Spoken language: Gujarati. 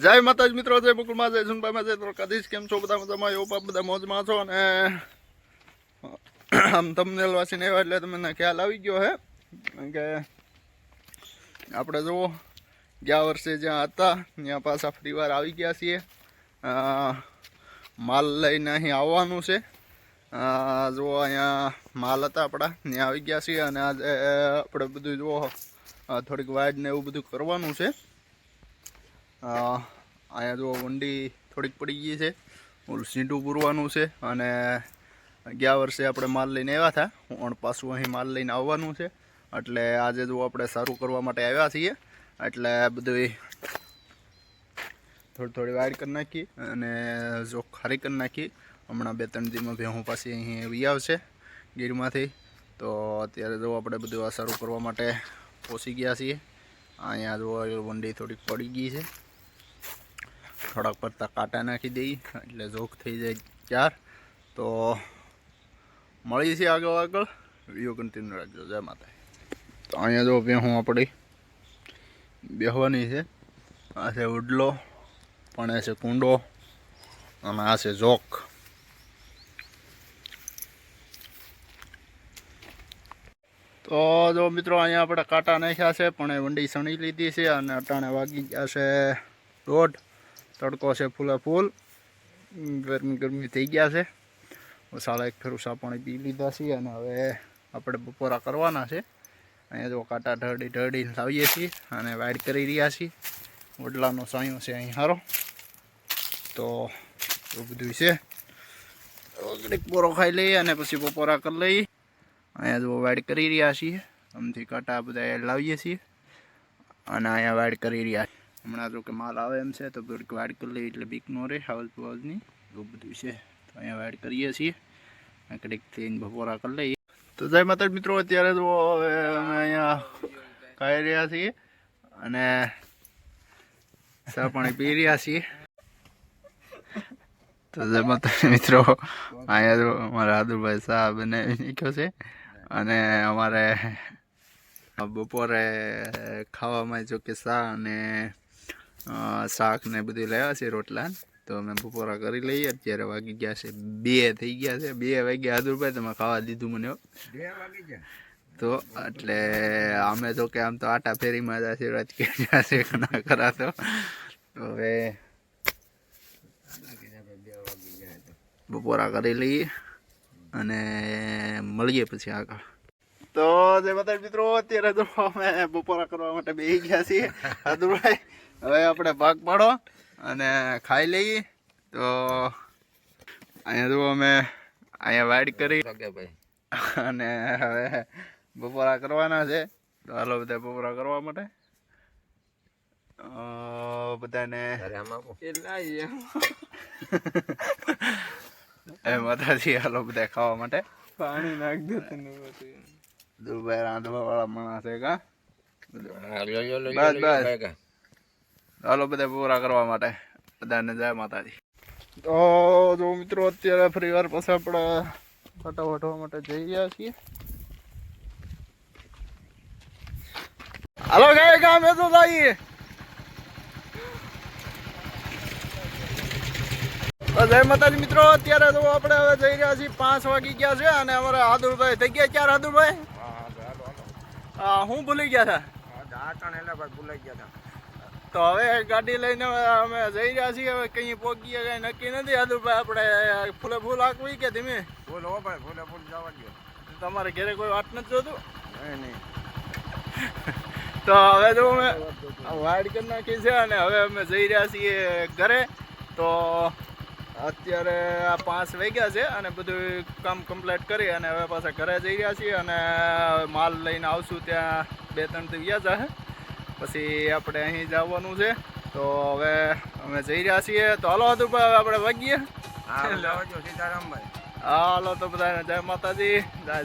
જય માતાજી મિત્રો, જય બકુલમાં જય સુનભાઈમાં જય દ્વારકાધીશ. કેમ છો બધા મજામાં? એવો પાપ બધા મોજમાં છો અને આમ તમને વાસીને એવા એટલે તમને ખ્યાલ આવી ગયો હે. કે આપણે જુઓ, ગયા વર્ષે જ્યાં હતા, ત્યાં પાછા ફરી વાર આવી ગયા છીએ. માલ લઈને અહીં આવવાનું છે. જુઓ અહીંયા માલ હતા આપણા, ત્યાં આવી ગયા છીએ અને આજે આપણે બધું જુઓ, થોડીક વાડ ને એવું બધું કરવાનું છે. અહીંયા જો વંડી થોડીક પડી ગઈ છે. સીંટું પૂરવાનું છે અને ગયા વર્ષે આપણે માલ લઈને આવ્યા હતા. પણ પાછું અહીં માલ લઈને આવવાનું છે. એટલે આજે જો આપણે સારું કરવા માટે આવ્યા છીએ. એટલે બધું થોડી થોડી વાયર કરી નાખી અને જો ખારી કરી નાખી. હમણાં બે ત્રણ દીમાં ભેહું પાછી અહીં આવી આવશે ગીરમાંથી. તો અત્યારે જો આપણે બધું આ સારું કરવા માટે પહોંચી ગયા છીએ. અહીંયા જો વંડી થોડીક પડી ગઈ છે. થોડાક પડતા કાંટા નાખી દઈ, એટલે જોક થઈ જાય ચાર તો મળી છે આગળ આગળ. વીડિયો કન્ટિન્યુ રાખજો. જય માતા તો અહીંયા જો ભેહું આપણી બેહવાની છે. આ છે ઉડલો, પણ એ છે કુંડો, અને આ છે જોક તો જો મિત્રો અહીંયા આપણે કાંટા નાખ્યા છે, પણ એ વંડી સણી લીધી છે, અને અટાણે વાગી ગયા છે દોઢ તડકો છે ફૂલે ફૂલ. ગરમી ગરમી થઈ ગયા છે. સાડા એક ફેરું સા પાણી પી લીધા છીએ અને હવે આપણે બપોરા કરવાના છે. અહીંયા જો કાંટા ઢળી ઢળીને લાવીએ છીએ અને વાઇડ કરી રહ્યા છીએ. વડલાનો સાયો છે અહીં સારો તો એવું બધું છે. ઘડીક બોરો ખાઈ લઈએ અને પછી બપોરા કરી લઈએ. અહીંયા જો વાઇડ કરી રહ્યા છીએ. આમથી કાંટા બધા લાવીએ છીએ. અને અહીંયા વાઇડ કરી રહ્યા હમણાં જો કે માલ આવે એમ છે, તો થોડીક વાડ કરી લઈએ એટલે બીક નો રહે હાવજ પાવજની એવું બધું છે. તો અહીંયા વાડ કરીએ છીએ. કડીક થઈને બપોરા કરી લઈએ. તો જય માતા મિત્રો, અત્યારે તો હવે અમે અહીંયા ખાઈ રહ્યા છીએ અને ચા પાણી પી રહ્યા છીએ. તો જય માતા મિત્રો, અહીંયા જો અમારા આદુભાઈ શાહ બને નીકળ્યો છે અને અમારે બપોરે ખાવામાં જો કે શાહ અને શાક ને બધું લાવ્યા છે રોટલા. તો અમે બપોરા કરી લઈએ. અત્યારે વાગી ગયા છે બે થઈ ગયા છે. બે વાગ્યા હાદુરભાઈ તમે ખાવા દીધું મને. તો એટલે અમે તો કે આમ તો આટા ફેરીમાં જશે રાજકીય જશે ના કરા તો. હવે બપોરા કરી લઈએ અને મળીએ પછી આગળ. તો જય માતા મિત્રો અત્યારે તો અમે બપોરા કરવા માટે બે ગયા છીએ. હાદુરભાઈ હવે આપણે ભાગ પાડો અને ખાઈ લઈએ. તો અહીંયા જો અમે અહીંયા વાઇડ કરી. અને હવે બપોરા કરવાના છે. તો હાલો બધા બપોરા કરવા માટે. બધાને એ માતાજી હાલો બધા ખાવા માટે. પાણી નાખ દે તને દુબઈ રાંધવા વાળા માણસ છે કા બસ બસ. હાલો બધા પૂરા કરવા માટે. બધાને જય માતાજી. તો જો મિત્રો અત્યારે ફરી વાર પછી આપણે ફટા વટવા માટે જઈ રહ્યા છીએ. હાલો ગાય ગામે તો જઈએ. જય માતાજી મિત્રો અત્યારે તો આપણે હવે જઈ રહ્યા છીએ પાંચ વાગી ગયા છે અને અમારે હાદુરભાઈ થઈ ગયા. ક્યારે હાદુરભાઈ હા હું ભૂલી ગયા હતા. ભૂલાઈ ગયા હતા. તો હવે ગાડી લઈને અમે જઈ રહ્યા છીએ. હવે કઈ પહોંચીએ કઈ નક્કી નથી. હાદુરભાઈ આપણે ફૂલે ફૂલ આંકવી કે ધીમે? તમારે ઘરે કોઈ વાત નથી જોતું? તો હવે જો અમે વાઇડ કરી નાખી છે અને હવે અમે જઈ રહ્યા છીએ ઘરે. તો અત્યારે આ પાંચ વાગ્યા છે અને બધું કામ કમ્પ્લીટ કરી અને હવે પાછા ઘરે જઈ રહ્યા છીએ અને માલ લઈને આવશું ત્યાં બે ત્રણ દિવસ જશે પછી આપણે અહીં જવાનું છે. તો હવે અમે જઈ રહ્યા છીએ. તો હાલો હતું હવે આપણે વાગીએ. હાલો તો બધાને જય માતાજી. જય